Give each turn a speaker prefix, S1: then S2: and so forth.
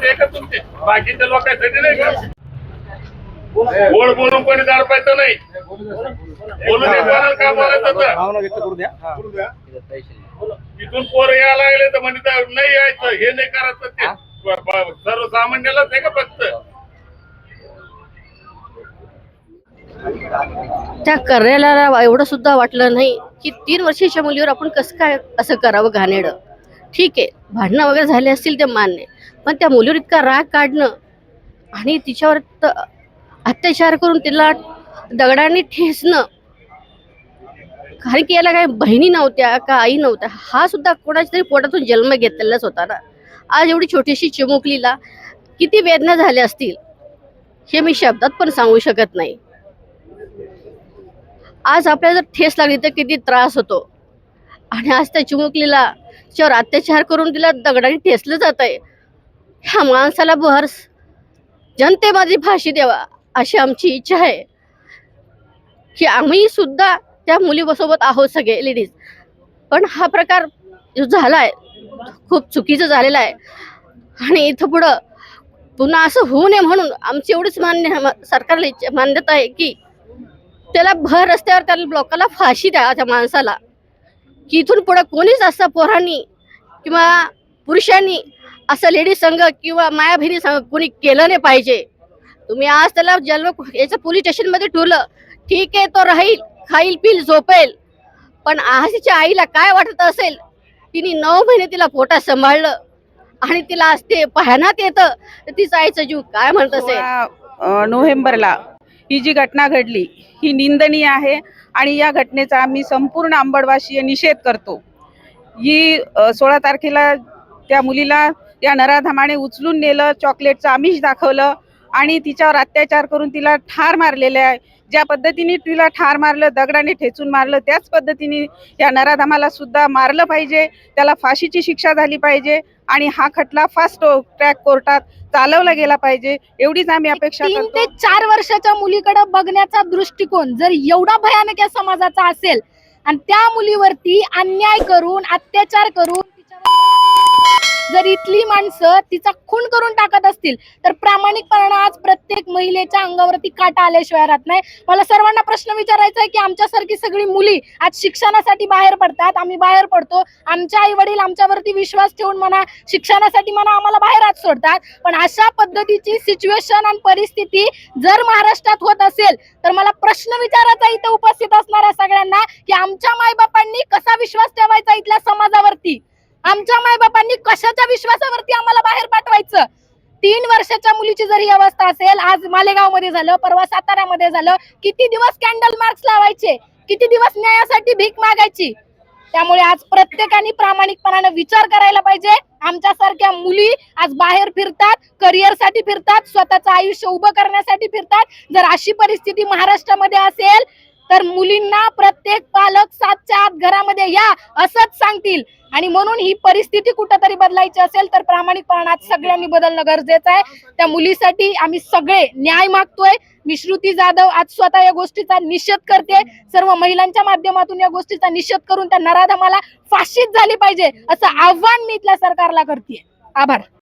S1: लोकांसाठी आहे का तुमचे बाकीच्या लोकांसाठी नाही. का गोड बोलून कोणी दडपायचं नाही बोलू दे कोणाला काय बोलायचं तिथून पोरं यायला लागले तर म्हणजे तर नाही यायचं हे नाही करायचं ते. सर्वसामान्यालाच आहे का फक्त?
S2: त्या करेला एवढं सुद्धा वाटलं नाही की तीन वर्षाच्या मुलीवर आपण कसं काय असं करावं घाणेरडं? ठीक आहे भांडणं वगैरे झाले असतील ते मान्य. पण त्या मुलीवर इतका राग काढणं आणि तिच्यावर अत्याचार करून तिला दगडाने ठेचणं. कारण की याला काही बहिणी नव्हत्या का आई नव्हत्या हा सुद्धा कोणाच्या तरी पोटातून जन्म घेतलेलाच होता ना. आज एवढी छोटीशी चिमुकलीला किती वेदना झाल्या असतील हे मी शब्दात पण सांगू शकत नाही. आज आपल्याला जर ठेस लागली तर किती त्रास होतो. आणि आज त्या चिमुकलीला तिच्यावर अत्याचार करून तिला दगडाने ठेसलं जात आहे ह्या माणसाला भर माझी फाशी द्यावा अशी आमची इच्छा आहे. की आम्ही सुद्धा त्या मुलीसोबत आहोत सगळे लेडीज पण हा प्रकार जो झाला आहे खूप चुकीचं झालेला आहे. आणि इथं पुढं पुन्हा असं होऊ नये म्हणून आमची एवढीच मान्य सरकारला इच्छा- मान्यता आहे की त्याला भर रस्त्यावर त्या लोकांना फाशी द्या त्या माणसाला. की इथून पुढे कोणीच असं पोरांनी किंवा पुरुषांनी असं लेडीज संघ किंवा माया बहिणी संघ कोणी केलं नाही पाहिजे. तुम्ही आज त्याला जन्म याचं पोलीस स्टेशनमध्ये ठेवलं ठीक आहे तो राहील खाईल पिल झोपेल. पण आहासीच्या आईला काय वाटत असेल? तिने नऊ महिने तिला पोटात सांभाळलं आणि तिला आज ते पाहण्यात येतं तर तिचा आईचा जीव काय म्हणत असेल?
S3: नोव्हेंबरला ही जी घटना घडली ही निंदनीय आहे. आणि या घटनेचा आम्ही संपूर्ण अंबडवासीय निषेध करतो. ही सोळा तारखेला त्या मुलीला या नराधमाने उचलून नेलं चॉकलेटचं आमिष दाखवलं आणि तिच्यावर अत्याचार करून तिला ठार मारलेले आहे. ज्या पद्धतीने तिला ठार मारलं दगडाने ठेचून मारलं त्याच पद्धतीने या नराधमाला सुद्धा मारलं पाहिजे. त्याला फाशीची शिक्षा झाली पाहिजे आणि हा खटला फास्ट ट्रॅक कोर्टात चालवला गेला पाहिजे. एवढीच आम्ही अपेक्षा
S4: तीन ते चार वर्षाच्या मुलीकडे बघण्याचा दृष्टिकोन जर एवढा भयानक या समाजाचा असेल आणि त्या मुलीवरती अन्याय करून अत्याचार करून जर इथली माणसं तिचा खून करून टाकत असतील तर प्रामाणिकपणा आज प्रत्येक महिलेच्या अंगावरती काटा आल्याशिवाय राहत नाही. मला सर्वांना प्रश्न विचारायचा आहे की आमच्यासारखी सगळी मुली आज शिक्षणासाठी बाहेर पडतात आम्ही बाहेर पडतो आमच्या आई वडील आमच्यावरती विश्वास ठेवून म्हणा शिक्षणासाठी म्हणा आम्हाला बाहेर आज सोडतात. पण अशा पद्धतीची सिच्युएशन आणि परिस्थिती जर महाराष्ट्रात होत असेल तर मला प्रश्न विचारायचा इथं उपस्थित असणाऱ्या सगळ्यांना की आमच्या मायबापांनी कसा विश्वास ठेवायचा इथल्या समाजात आमच्या मायबापांनी कशाच्या विश्वासावरती आम्हाला बाहेर पाठवायचं? तीन वर्षाच्या मुलीची जर ही अवस्था असेल आज मालेगावमध्ये झालं परवा साताऱ्यामध्ये झालं किती दिवस कॅन्डल मार्क्स लावायचे? किती दिवस न्यायासाठी भीक मागायची? त्यामुळे आज प्रत्येकाने प्रामाणिकपणाने विचार करायला पाहिजे. आमच्यासारख्या मुली आज बाहेर फिरतात करिअरसाठी फिरतात स्वतःचं आयुष्य उभं करण्यासाठी फिरतात. जर अशी परिस्थिती महाराष्ट्रामध्ये असेल तर मुलींना प्रत्येक पालक सातच्या आत घरामध्ये या असंच सांगतील. आणि म्हणून ही परिस्थिती कुठंतरी बदलायची असेल तर प्रामाणिकपणात सगळ्यांनी बदलणं गरजेचं आहे. त्या मुलीसाठी आम्ही सगळे न्याय मागतोय. मी श्रुती जाधव आज स्वतः या गोष्टीचा निषेध करते. सर्व महिलांच्या माध्यमातून या गोष्टीचा निषेध करून त्या नराधमाला फाशीच झाली पाहिजे असं आव्हान मी इथल्या सरकारला करते आभार.